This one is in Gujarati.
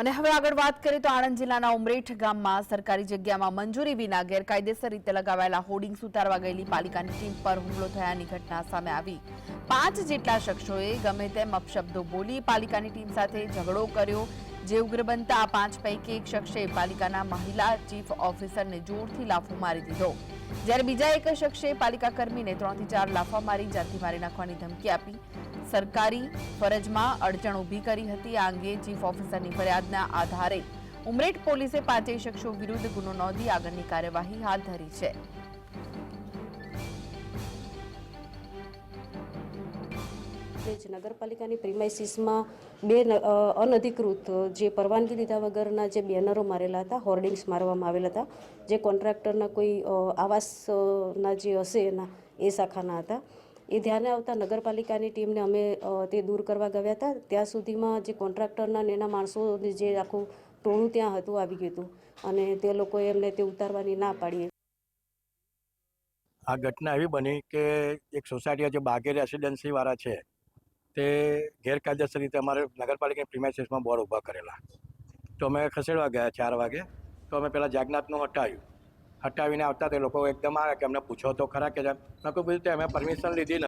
અને હવે આગળ વાત કરીએ તો આણંદ જિલ્લાના ઉમરેઠ ગામમાં સરકારી જગ્યામાં મંજૂરી વિના ગેરકાયદેસર રીતે લગાવાયેલા હોર્ડિંગ્સ ઉતારવા ગયેલી પાલિકાની ટીમ પર હુમલો થયાની ઘટના સામે આવી. પાંચ જેટલા શખ્સોએ ગમે તેમ અપશબ્દો બોલી પાલિકાની ટીમ સાથે ઝઘડો કર્યો. જે ઉગ્ર બનતા પાંચ પૈકી એક શખ્સે પાલિકાના મહિલા ચીફ ઓફિસરને જોરથી લાફો મારી દીધો. જ્યારે બીજા એક શખ્સે પાલિકા કર્મીને ત્રણથી ચાર લાફા મારી, જાનથી મારી નાખવાની ધમકી આપી. સરકારી ફરજમાં અડચણ ઊભી કરી હતી. આ અંગે ચીફ ઓફિસરની ફરિયાદના આધારે ઉમરેઠ પોલીસે પાંચેય શખ્સો વિરુદ્ધ ગુનો નોંધી આગળની કાર્યવાહી હાથ ધરી છે. તે જ નગરપાલિકાની પ્રિમાઇસીસમાં બે અનધિકૃત જે પરવાનગી લીધા વગરના જે બેનરો મારેલા હતા, હોર્ડિંગ્સ મારવામાં આવેલા હતા, જે કોન્ટ્રાક્ટરના કોઈ આવાસના જે હશે એના, એ શાખાના હતા. એ ધ્યાને આવતા નગરપાલિકાની ટીમને અમે તે દૂર કરવા ગયા હતા. ત્યાં સુધીમાં જે કોન્ટ્રાક્ટરના ને એના માણસોને જે આખું ટોળું ત્યાં હતું, આવી ગયું હતું. અને તે લોકોએ એમને તે ઉતારવાની ના પાડી. આ ઘટના એવી બની કે એક સોસાયટી જે બાગે રેસિડેન્સીવાળા છે તે ગેરકાયદેસર રીતે અમારે નગરપાલિકાની પ્રિમાઇસીસમાં બોર્ડ ઊભા કરેલા. તો અમે ખસેડવા ગયા ચાર વાગે. તો અમે પહેલાં જાગનાથનું હટાવ્યું. હટાવીને આવતા તે લોકો એકદમ આવ્યા કે અમને પૂછો તો ખરા કે મેં કહ્યું, બધું તે અમે પરમિશન લીધી નથી.